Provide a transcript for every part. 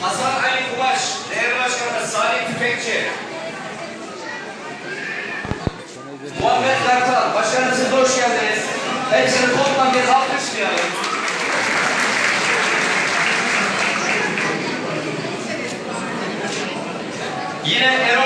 Hasan Ali Kulaş, Değerli Başkanımız Salih Tüfekçi. Muhammed Kartal, Başkanım siz hoş geldiniz. Hepsini toplam bir alkışlayalım. Yine Erol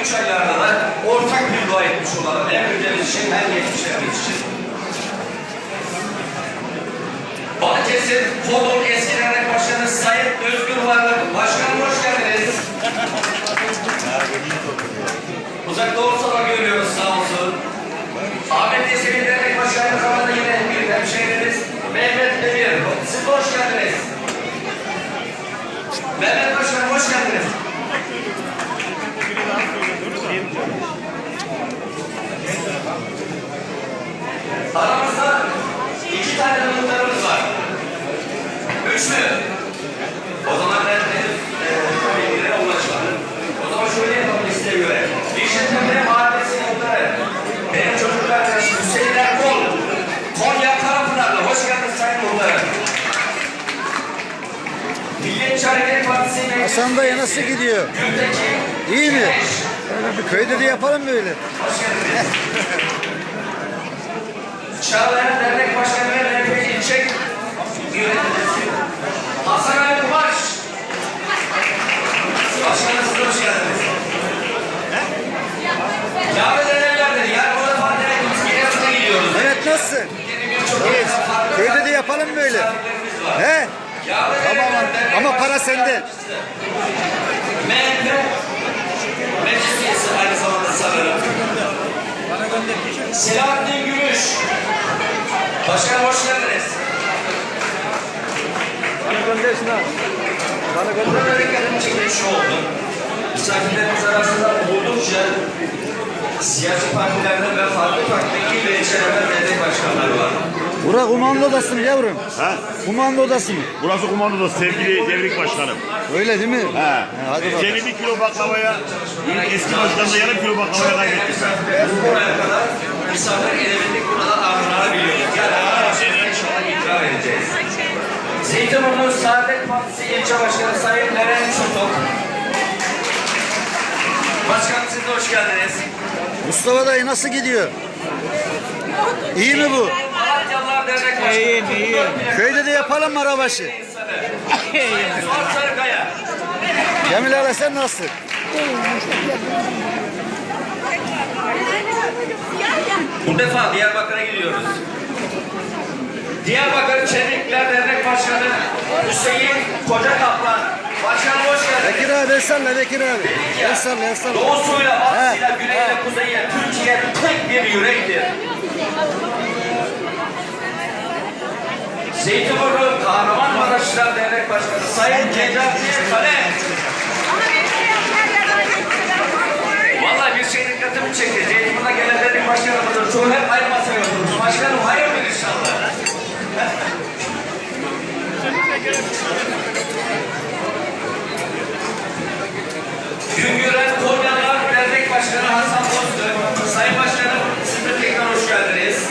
üç aylarda da ortak bir dua etmiş olalım. Hem ülkemiz için hem geçmişlerimiz için. Balıkesir Fodol Eski Dernek Başkanı Sayın Özgür Varlık. Başkanım hoş geldiniz. Uzakta olsa da görüyoruz sağ olsun. Ahmet Yesevi Dernek Başkanı zamanında yine bir hemşehrimiz Mehmet Demir. Siz de hoş geldiniz. Mehmet Başkanım hoş geldiniz. Aramızda iki tane muhtarımız var. Üç mü? O zaman ben henüz e, bilgilere ulaşmadım. O zaman şöyle yapalım listeye göre. Yeşiltepe Mahallesi muhtarı. Benim çocuk arkadaşım Hüseyin Erkol. Konya Karapınarlı. Hoş geldiniz Sayın Muhtarım. Milliyetçi Hareket Partisi Meclis Hasan dayı nasıl gidiyor? İyi mi? Güneş. Köyde de yapalım böyle. Çağlayan Dernek Başkanı ve MHP İlçe Yöneticisi Hasan Ali Kumaş. Başkanım siz de hoş geldiniz. Yağlı dönemlerdir. Yani burada biz Giresun'a gidiyoruz. Evet nasılsın? Evet. Köyde de yapalım böyle. He? Tamam ama para sende. MHP Meclis üyesi aynı zamanda sanırım. Selahattin Gümüş. Başkanım hoş geldiniz. Bana göndersin ha. Bana Burada dikkatimi çeken şu oldu. Misafirlerimiz arasında oldukça siyasi partilerden ve farklı farklı ilçelerden. Bura kumanda odası mı yavrum? Ha? Kumanda odası mı? Burası komandoda sevgili devrik başkanım. Öyle değil mi? He. hadi bakalım. Seni bir kilo baklavaya, eski başkanla yarım kilo baklavaya kaybettik ben. Buraya kadar misafir edebildik buradan ağırlanabiliyoruz. Yani ağırlanabiliyoruz. İnşallah ikram edeceğiz. Zeytinburnu Saadet Partisi İlçe Başkanı Sayın Eren Çotok. Başkanım siz de hoş geldiniz. Mustafa dayı nasıl gidiyor? İyi mi bu? İyiyim, iyiyim. Köyde de yapalım mı arabaşı? Cemil Ala sen nasılsın? Bu defa Diyarbakır'a gidiyoruz. Diyarbakır Çevikler Dernek Başkanı Hüseyin Koca Kaplan. Başkanım hoş geldiniz. Bekir abi salla Bekir abi. El salla. Doğusuyla, batısıyla, güneyle, kuzeyiyle Türkiye tek bir yürektir. Zeytinburnu Kahramanmaraşlılar Dernek Başkanı Sayın Necati Kale. Vallahi bir şey dikkatimi çekti. Zeytinburnu'na gelen dernek başkanımızın çoğu hep aynı masaya oturmuş. Başkanım hayırdır inşallah. Güngören Konyalılar Dernek Başkanı Hasan Bozdu. Sayın Başkanım siz de tekrar hoş geldiniz.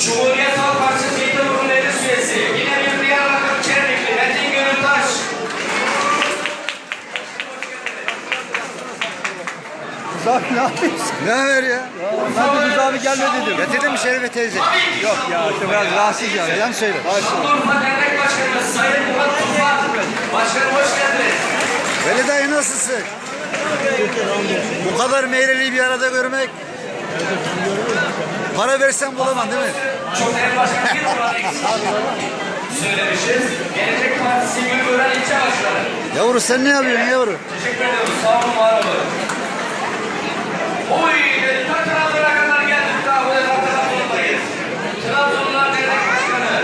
Cumhuriyet Halk Partisi Zeytinburnu Meclis Üyesi. Yine bir Diyarbakır Çernikli Metin Gönültaş. Abi ne yapıyorsun? Ne haber ya? Ben de Rıza abi gelme dedim. Getirdin mi Şerife teyze? Yok ya işte biraz rahatsız ya. Yan söyle. Şanlıurfa Dernek Başkanı Sayın Murat Tufan. Başkanım hoş geldiniz. Veli dayı nasılsın? Bu kadar meyreli bir arada görmek. Para versen bulamam değil mi? Çok değerli başkanım bir numara eksik. Söylemişiz. Gelecek Partisi Gülgören İlçe Başkanı. Yavru sen ne yapıyorsun yavru? Teşekkür ediyoruz. Sağ olun, var olun. Oy, ta Trabzon'a kadar geldik. Daha bu defa Trabzon'dayız. Trabzonlular Dernek Başkanı.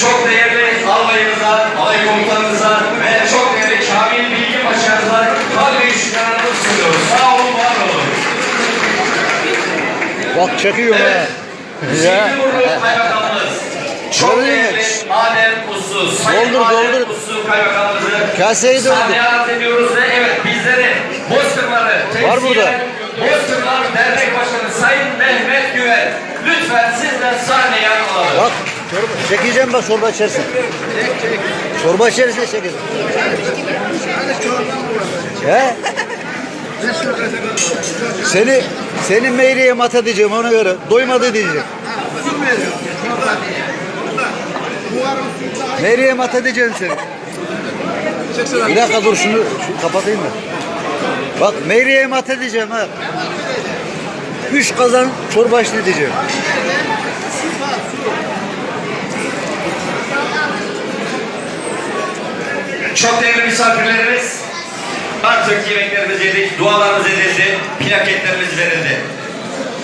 Çok değerli albayımıza, alay komutanımıza ve çok değerli Kamil Bilgi Paşa'mıza kalbi şükranlarımızı sunuyoruz. Sağ olun, var olun. Bak çekiyor ha. Ya. Zeytinburnu Kaymakamımız. Çok değerli? Adem Uslu, Sayın Doldur, Adem doldur. Uslu Kaymakamımızı Kaseyi doldur. sahneye arz ediyoruz ve evet bizleri Bozkırları Var burada. Bozkırlar Dernek Başkanı Sayın Mehmet Güven. Lütfen sizden sahneye alalım. Bak çorba, çekeceğim bak çorba içersin. Çorba içersin çekeceğim. He? Seni seni meyriye mat edeceğim ona göre. Doymadı diyeceğim. Meyriye mat edeceğim seni. Bir dakika dur şunu, şunu kapatayım da. Bak meyriye mat edeceğim ha. Üç kazan çorba içti diyeceğim. Çok değerli misafirlerimiz, artık yemeklerimiz yedik, dualarımız edildi, plaketlerimiz verildi.